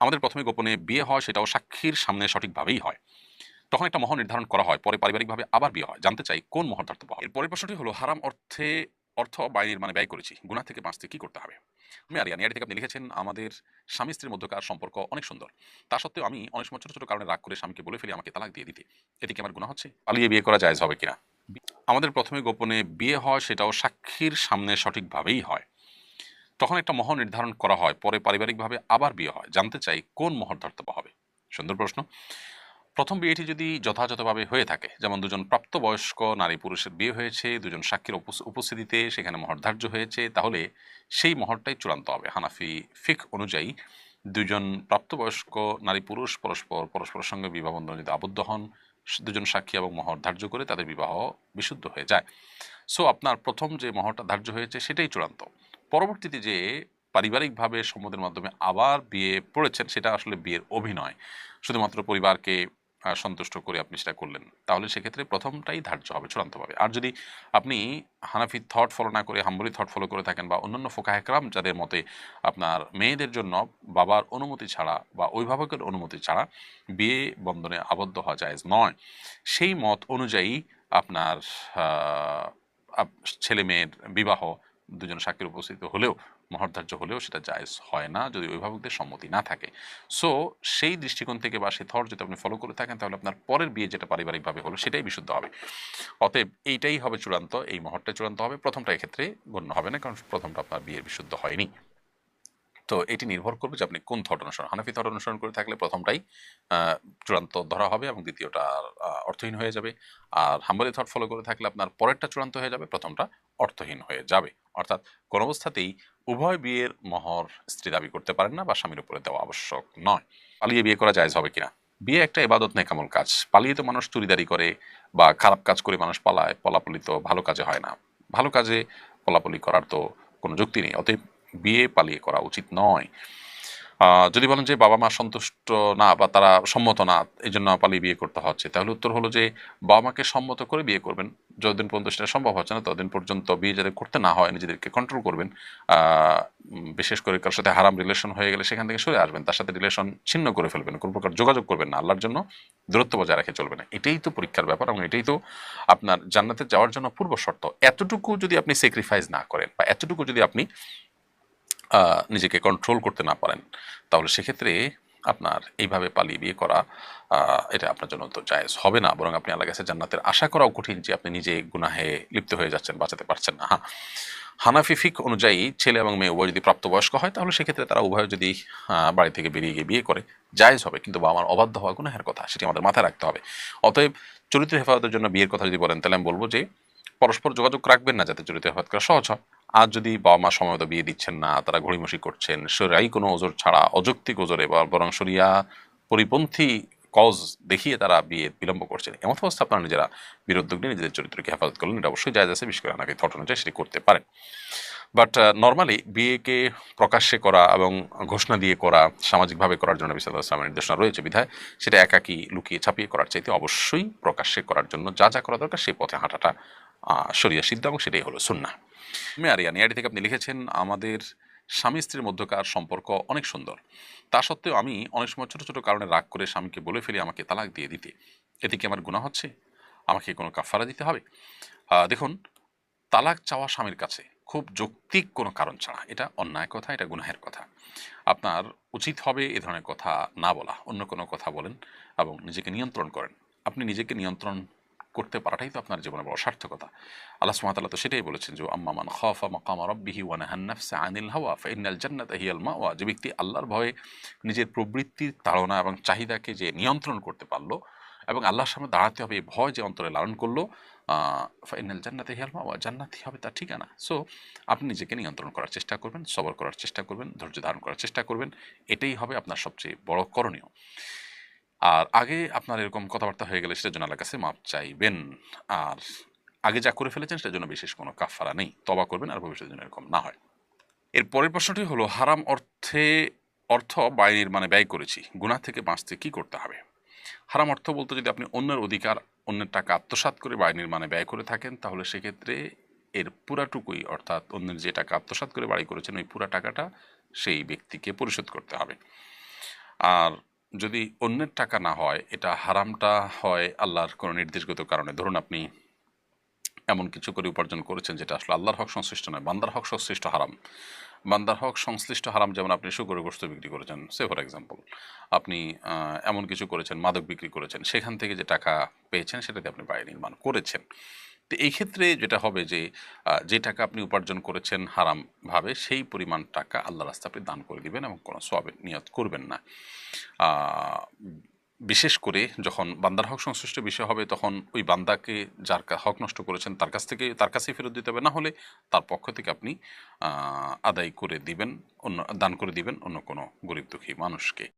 আমাদের প্রথমে গোপনে বিয়ে হয়, সেটাও সাক্ষীর সামনে সঠিকভাবেই হয়। তখন একটা মহর নির্ধারণ করা হয়, পরে পারিবারিকভাবে আবার বিয়ে হয়। জানতে চাই কোন মহর ধর্তব্য হয় পরের প্রশ্নটি হলো, হারাম অর্থে, অর্থ বাইরের নির্মাণে ব্যয় করেছি। গুণা থেকে বাঁচতে কী করতে হবে? আমি আরিয়ান থেকে আপনি লিখেছেন, আমাদের স্বামী স্ত্রীর মধ্যকার সম্পর্ক অনেক সুন্দর। তা সত্ত্বেও আমি অনেক সময় ছোটো ছোটো কারণে রাগ করে স্বামীকে বলে ফেলি, আমাকে তালাক দিয়ে দিতে। এতে কি আমার গুণা হচ্ছে? পালিয়ে বিয়ে করা জায়েজ হবে কিনা? আমাদের প্রথমে গোপনে বিয়ে হয়, সেটাও সাক্ষীর সামনে সঠিকভাবেই হয়। তখন একটা মহর নির্ধারণ করা হয়, পরে পারিবারিকভাবে আবার বিয়ে হয়। জানতে চাই কোন মহর ধর্তব্য হবে? সুন্দর প্রশ্ন। প্রথম বিয়েটি যদি যথাযথভাবে হয়ে থাকে, যেমন দুজন প্রাপ্তবয়স্ক, নারী পুরুষের বিয়ে হয়েছে, দুজন সাক্ষীর উপস- উপস্থিতিতে সেখানে মহর ধার্য হয়েছে, তাহলে সেই মহরটাই চূড়ান্ত হবে। হানাফি ফিক অনুযায়ী দুজন প্রাপ্তবয়স্ক, নারী পুরুষ, পরস্পর পরস্পরের সঙ্গে বিবাহ বন্ধনে যদি আবদ্ধ হন দুজন সাক্ষী এবং মহর ধার্য করে তাদের বিবাহ বিশুদ্ধ হয়ে যায়। সো, আপনার প্রথম যে মহরটা ধার্য হয়েছে, সেটাই চূড়ান্ত। পরবর্তীতে যে পারিবারিকভাবে সম্মতির মাধ্যমে আবার বিয়ে পড়েছেন, সেটা আসলে বিয়ের অভিনয়। শুধুমাত্র পরিবারকে সন্তুষ্ট করে আপনি সেটা করলেন, তাহলে সেক্ষেত্রে প্রথমটাই ধার্য হবে চূড়ান্তভাবে। আর যদি আপনি হানাফি থট ফলো না করে, হাম্বলি থট ফলো করে থাকেন বা অন্যান্য ফোকা একরাম যাদের মতে আপনার মেয়েদের জন্য বাবার অনুমতি ছাড়া বা অভিভাবকের অনুমতি ছাড়া বিয়ে বন্ধনে আবদ্ধ হওয়া যায় নয়, সেই মত অনুযায়ী আপনার ছেলে মেয়ের বিবাহ দুজন সাক্ষীর উপস্থিত হলেও মহর্ধার্য হলেও সেটা জায়জ হয় না যদি অভিভাবকদের সম্মতি না থাকে। সো সেই দৃষ্টিকোণ থেকে বা সে থর যদি আপনি ফলো করে থাকেন, তাহলে আপনার পরের বিয়ে যেটা পারিবারিকভাবে হলো, সেটাই বিশুদ্ধ হবে। অতএব এইটাই হবে চূড়ান্ত, এই মহরটা চূড়ান্ত হবে। প্রথমটা এক্ষেত্রে গণ্য হবে না, কারণ প্রথমটা আপনার বিয়ের বিশুদ্ধ হয়নি। তো এটি নির্ভর করবে যে আপনি কোন থট অনুসরণ, হানাফি থট অনুসরণ করে থাকলে প্রথমটাই চূড়ান্ত ধরা হবে এবং দ্বিতীয়টা অর্থহীন হয়ে যাবে। আর হাম্বলি থট ফলো করে থাকলে আপনার পরেরটা চূড়ান্ত হয়ে যাবে, প্রথমটা অর্থহীন হয়ে যাবে। অর্থাৎ কোন অবস্থাতেই উভয় বিয়ের মহর স্ত্রী দাবি করতে পারেন না বা স্বামীর উপরে দেওয়া আবশ্যক নয়। পালিয়ে বিয়ে করা জায়েজ হবে কিনা? বিয়ে একটা এবাদত নেকামল কাজ। পালিয়ে তো মানুষ চুরিদারি করে বা খারাপ কাজ করে মানুষ পালায় পলাপলি তো ভালো কাজে হয় না। ভালো কাজে পলাপলি করার তো কোনো যুক্তি নেই। অতএব বিয়ে পালিয়ে করা উচিত নয়। যদি বলেন যে বাবা মা সন্তুষ্ট না বা তারা সম্মত না এই জন্য পালিয়ে বিয়ে করতে হচ্ছে, তাহলে উত্তর হলো যে বাবা মাকে সম্মত করে বিয়ে করবেন। যতদিন পর্যন্ত সেটা সম্ভব হচ্ছে না, ততদিন পর্যন্ত বিয়ে যাতে করতে না হয়, নিজেদেরকে কন্ট্রোল করবেন। বিশেষ করে কারোর সাথে হারাম রিলেশন হয়ে গেলে সেখান থেকে সরে আসবেন, তার সাথে রিলেশন ছিন্ন করে ফেলবেন, কোনো প্রকার যোগাযোগ করবেন না, আল্লাহর জন্য দূরত্ব বজায় রেখে চলবে না। এটাই তো পরীক্ষার ব্যাপার এবং এটাই তো আপনার জান্নাতে যাওয়ার জন্য পূর্ব শর্ত। এতটুকু যদি আপনি স্যাক্রিফাইস না করেন বা এতটুকু যদি আপনি নিজেকে কন্ট্রোল করতে না পারেন, তাহলে সেক্ষেত্রে আপনার এইভাবে পালিয়ে বিয়ে করা এটা আপনার জন্য তো জায়েজ হবে না। বরং আপনি আল্লাহ কাছে জান্নাতের আশা করাও কঠিন যে আপনি নিজে গুনাহে লিপ্ত হয়ে যাচ্ছেন, বাঁচাতে পারছেন না। হ্যাঁ হানাফি ফিক অনুযায়ী ছেলে এবং মেয়ে উভয় যদি প্রাপ্তবয়স্ক হয়, তাহলে সেক্ষেত্রে তারা উভয় যদি বাড়ি থেকে বেরিয়ে গিয়ে বিয়ে করে, জায়েজ হবে। কিন্তু বাবা আমার অবাধ্য হওয়া গুনাহের কথা, সেটি আমাদের মাথায় রাখতে হবে। অতএব চরিত্র হেফাজতের জন্য বিয়ের কথা যদি বলেন, তাহলে আমি বলব যে, পরস্পর যোগাযোগ রাখবেন না যাতে চরিত্র হেফাজত করা সহজ হয়। আর যদি বাবা মা সময়মতো বিয়ে দিচ্ছেন না, তারা ঘড়িমসি করছেন সরাই কোনো ওজোর ছাড়া, অযৌক্তিক ওজোরে, বা বরং সরিয়া পরিপন্থী কজ দেখিয়ে তারা বিয়ে বিলম্ব করছেন। এমন অবস্থা আপনারা নিজেরা বিরোধ নিয়ে নিজেদের চরিত্রকে হেফাজত করলেন, এটা অবশ্যই যায় আছে, বিশেষ করে আপনাকে থট অনুযায়ী সেটি করতে পারেন। বাট নর্মালি বিয়েকে প্রকাশ্যে করা এবং ঘোষণা দিয়ে করা, সামাজিকভাবে করার জন্য বিসাদ ইসলামের নির্দেশনা রয়েছে বিধায়, সেটা একাকি লুকিয়ে ছাপিয়ে করার চাইতে অবশ্যই প্রকাশ্যে করার জন্য যা যা করা দরকার সেই পথে হাঁটাটা শরিয়া সিদ্ধ এবং সেটাই হলো সুন্না মেয়ারিয়ান এআইডি থেকে আপনি লিখেছেন, আমাদের স্বামী স্ত্রীর মধ্যকার সম্পর্ক অনেক সুন্দর। তা সত্ত্বেও আমি অনেক সময় ছোটো ছোটো কারণে রাগ করে স্বামীকে বলে ফেলি, আমাকে তালাক দিয়ে দিতে। এতে কি আমার গুণা হচ্ছে? আমাকে কোনো কাফারা দিতে হবে? দেখুন, তালাক চাওয়া স্বামীর কাছে। খুব যৌক্তিক কোনো কারণ ছাড়া। এটা অন্যায় কথা, এটা গুনাহের কথা। আপনার উচিত হবে এ ধরনের কথা না বলা। অন্য কোনো কথা বলেন এবং নিজেকে নিয়ন্ত্রণ করেন। আপনি নিজেকে নিয়ন্ত্রণ করতে পারাটাই তো আপনার জীবনে বড় সার্থকতা। আল্লাহ সুবহানাহু তো সেটাই বলেছেন যে, আম্মা মান খাফা মাকামা রাব্বিহি ওয়া নাহান নাফসা আনিল হাওয়া ফাইনাল জান্নাতা হিয়াল মাওয়া। যে ব্যক্তি আল্লাহর ভয়ে নিজের প্রবৃত্তির তাড়না এবং চাহিদাকে যে নিয়ন্ত্রণ করতে পারল এবং আল্লাহর সামনে দাঁড়াতে হবে, এই ভয় যে অন্তরে লালন করল ফাইনাল জান্নাতে হিয়াল মাওয়া জান্নাতই হবে তার ঠিকানা। সো আপনি নিজেকে নিয়ন্ত্রণ করার চেষ্টা করবেন, সবর করার চেষ্টা করবেন, ধৈর্য ধারণ করার চেষ্টা করবেন, এটাই হবে আপনার সবচেয়ে বড় করণীয়। আর আগে আপনার এরকম কথাবার্তা হয়ে গেলে সেটার জন্য আল্লাহর কাছে মাপ চাইবেন। আর আগে যা করে ফেলেছেন সেটার জন্য বিশেষ কোনো কাফারা নেই। তবা করবেন আর ভবিষ্যতের জন্য এরকম না হয়। এর পরের প্রশ্নটি হলো, হারাম অর্থে, অর্থ বাইরের মানে ব্যয় করেছি। গুণা থেকে বাঁচতে কি করতে হবে? হারাম অর্থ বলতে যদি আপনি অন্যের অধিকার, অন্যের টাকা আত্মসাত করে বাড়ি নির্মাণে ব্যয় করে থাকেন, তাহলে সেক্ষেত্রে এর পুরাটুকুই, অর্থাৎ অন্যের যে টাকা আত্মসাত করে বাড়ি করেছেন, ওই পুরা টাকাটা সেই ব্যক্তিকে পরিশোধ করতে হবে। আর যদি অন্যের টাকা না হয়, এটা হারামটা হয় আল্লাহর কোনো নির্দেশগত কারণে। ধরুন আপনি এমন কিছু করে উপার্জন করেছেন যেটা আসলে আল্লাহর হক সংশ্লিষ্ট নয়, বান্দার হক সংশ্লিষ্ট হারাম। বান্দার হক সংশ্লিষ্ট হারাম যেমন আপনি শুকরের গোস্ত বিক্রি করেছেন, সে ফর এক্সাম্পল আপনি এমন কিছু করেছেন, মাদক বিক্রি করেছেন, সেখান থেকে যে টাকা পেয়েছেন সেটাতে আপনি বাড়ি নির্মাণ করেছেন। তো এই ক্ষেত্রে যেটা হবে যে যে টাকা আপনি উপার্জন করেছেন হারামভাবে সেই পরিমাণ টাকা আল্লাহ রাস্তা আপনি দান করে দিবেন এবং কোনো সবের নিয়ত করবেন না। বিশেষ করে যখন বান্দার হক সংশ্লিষ্ট বিষয় হবে, তখন ওই বান্দাকে যার হক নষ্ট করেছেন, তার কাছ থেকে, তার কাছেই ফেরত দিতে হবে। না হলে তার পক্ষ থেকে আপনি আদায় করে দিবেন, অন্য, দান করে দিবেন অন্য কোনো গরিব দুঃখী মানুষকে।